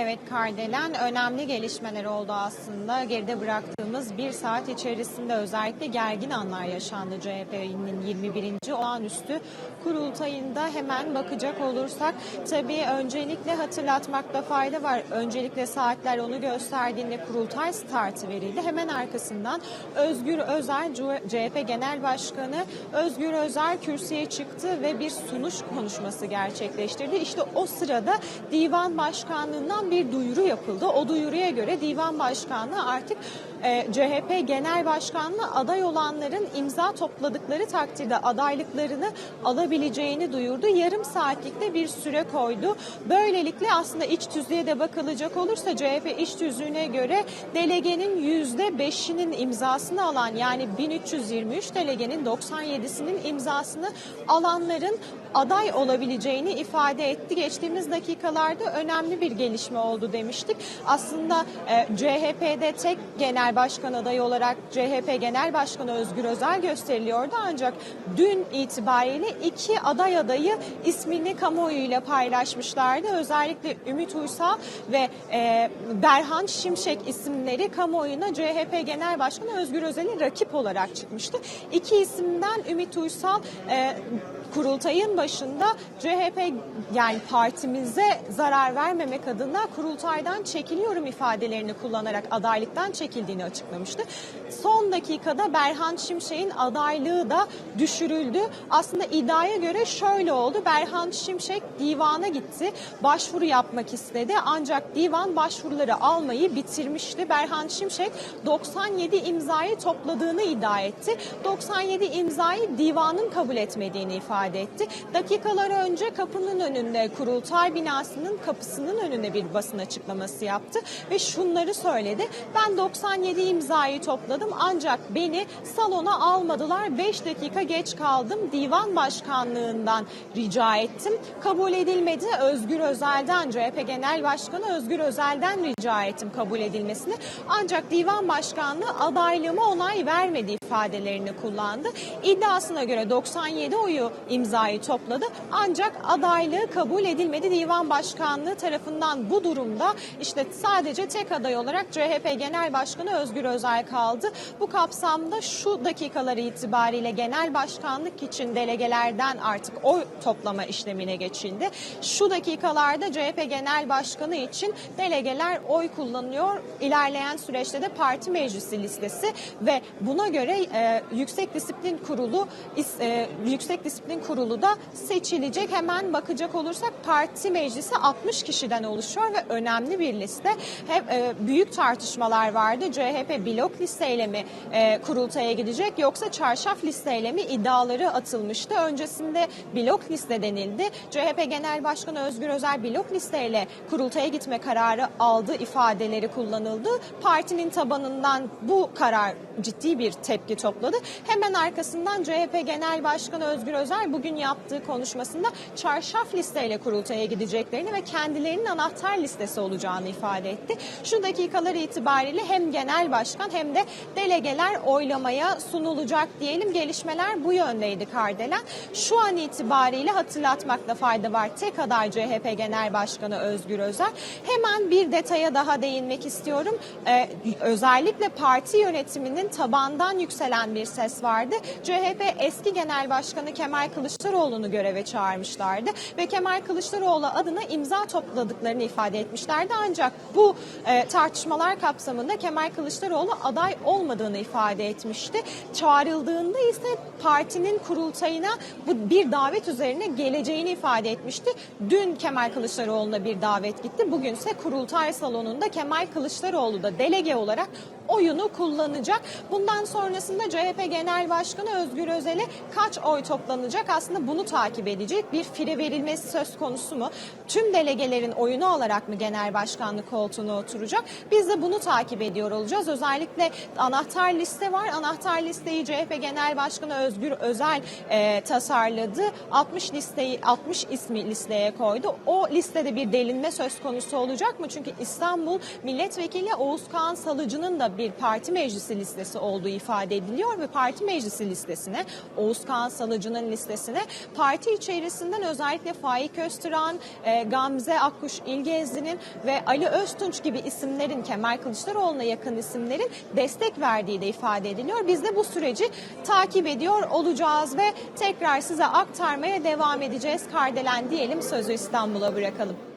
Evet Kardelen önemli gelişmeler oldu aslında. Geride bıraktığımız bir saat içerisinde özellikle gergin anlar yaşandı CHP'nin 21. olağanüstü kurultayında hemen bakacak olursak tabii öncelikle hatırlatmakta fayda var. Öncelikle saatler onu gösterdiğinde kurultay startı verildi. Hemen arkasından Özgür Özel CHP Genel Başkanı Özgür Özel kürsüye çıktı ve bir sunuş konuşması gerçekleştirdi. İşte o sırada divan başkanlığından bir duyuru yapıldı. O duyuruya göre divan başkanlığı artık e, CHP Genel Başkanlığı aday olanların imza topladıkları takdirde adaylıklarını alabileceğini duyurdu. Yarım saatlikte bir süre koydu. Böylelikle aslında iç tüzüğe de bakılacak olursa CHP iç tüzüğüne göre delegenin %5'inin imzasını alan yani 1323 delegenin 97'sinin imzasını alanların aday olabileceğini ifade etti. Geçtiğimiz dakikalarda önemli bir gelişme oldu demiştik. Aslında e, CHP'de tek genel başkan adayı olarak CHP Genel Başkanı Özgür Özel gösteriliyordu. Ancak dün itibariyle iki aday adayı ismini kamuoyuyla paylaşmışlardı. Özellikle Ümit Uysal ve e, Berhan Şimşek isimleri kamuoyuna CHP Genel Başkanı Özgür Özel'in rakip olarak çıkmıştı. İki isimden Ümit Uysal e, kurultayın başında CHP yani partimize zarar vermemek adına kurultaydan çekiliyorum ifadelerini kullanarak adaylıktan çekildiğini açıklamıştı. Son dakikada Berhan Şimşek'in adaylığı da düşürüldü. Aslında iddiaya göre şöyle oldu. Berhan Şimşek divana gitti. Başvuru yapmak istedi. Ancak divan başvuruları almayı bitirmişti. Berhan Şimşek 97 imzayı topladığını iddia etti. 97 imzayı divanın kabul etmediğini ifade etti. Dakikalar önce kapının önünde kurultay binasının kapısının önünde bir basın açıklaması yaptı ve şunları söyledi. Ben 97 imzayı topladım ancak beni salona almadılar. 5 dakika geç kaldım. Divan başkanlığından rica ettim. Kabul edilmedi. Özgür Özel'den CHP Genel Başkanı Özgür Özel'den rica ettim kabul edilmesini. Ancak divan başkanlığı adaylığıma onay vermedi ifadelerini kullandı. İddiasına göre 97 oyu imzayı topladı. Ancak adaylığı kabul edilmedi. Divan Başkanlığı tarafından bu durumda işte sadece tek aday olarak CHP Genel Başkanı Özgür Özel kaldı. Bu kapsamda şu dakikalar itibariyle genel başkanlık için delegelerden artık oy toplama işlemine geçildi. Şu dakikalarda CHP Genel Başkanı için delegeler oy kullanıyor. İlerleyen süreçte de parti meclisi listesi ve buna göre e, Yüksek Disiplin Kurulu e, Yüksek Disiplin Kurulu da seçilecek. Hemen bakacak olursak parti meclisi 60 kişiden oluşuyor ve önemli bir liste. Hep e, büyük tartışmalar vardı. CHP blok listeyle mi e, kurultaya gidecek yoksa çarşaf listeyle mi iddiaları atılmıştı. Öncesinde blok liste denildi. CHP Genel Başkanı Özgür Özel blok listeyle kurultaya gitme kararı aldı ifadeleri kullanıldı. Partinin tabanından bu karar ciddi bir tepki topladı. Hemen arkasından CHP Genel Başkanı Özgür Özel bugün yaptığı konuşmasında çarşaf listeyle kurultaya gideceklerini ve kendilerinin anahtar listesi olacağını ifade etti. Şu dakikalar itibariyle hem genel başkan hem de delegeler oylamaya sunulacak diyelim. Gelişmeler bu yöndeydi Kardelen. Şu an itibariyle hatırlatmakta fayda var. Tek aday CHP Genel Başkanı Özgür Özel. Hemen bir detaya daha değinmek istiyorum. Ee, özellikle parti yönetiminin tabandan yükselen bir ses vardı. CHP eski Genel Başkanı Kemal Kılıçdaroğlu'nu göreve çağırmışlardı ve Kemal Kılıçdaroğlu adına imza topladıklarını ifade etmişlerdi. Ancak bu e, tartışmalar kapsamında Kemal Kılıçdaroğlu aday olmadığını ifade etmişti. Çağrıldığında ise partinin kurultayına bu bir davet üzerine geleceğini ifade etmişti. Dün Kemal Kılıçdaroğlu'na bir davet gitti. Bugünse kurultay salonunda Kemal Kılıçdaroğlu da delege olarak oyunu kullanacak. Bundan sonrasında CHP Genel Başkanı Özgür Özel'e kaç oy toplanacak aslında bunu takip edecek. Bir fire verilmesi söz konusu mu? Tüm delegelerin oyunu alarak mı genel başkanlık koltuğuna oturacak? Biz de bunu takip ediyor olacağız. Özellikle anahtar liste var. Anahtar listeyi CHP Genel Başkanı Özgür Özel e, tasarladı. 60 listeyi 60 ismi listeye koydu. O listede bir delinme söz konusu olacak mı? Çünkü İstanbul Milletvekili Oğuz Kağan Salıcı'nın da bir parti meclisi listesi olduğu ifade ediliyor ve parti meclisi listesine Oğuz Kağan Salıcı'nın listesine parti içerisinden özellikle Faik Öztürk'ün, e, Gamze Akkuş İlgezli'nin ve Ali Öztunç gibi isimlerin Kemal Kılıçdaroğlu'na yakın isimlerin destek verdiği de ifade ediliyor. Biz de bu süreci takip ediyor olacağız ve tekrar size aktarmaya devam edeceğiz. Kardelen diyelim sözü İstanbul'a bırakalım.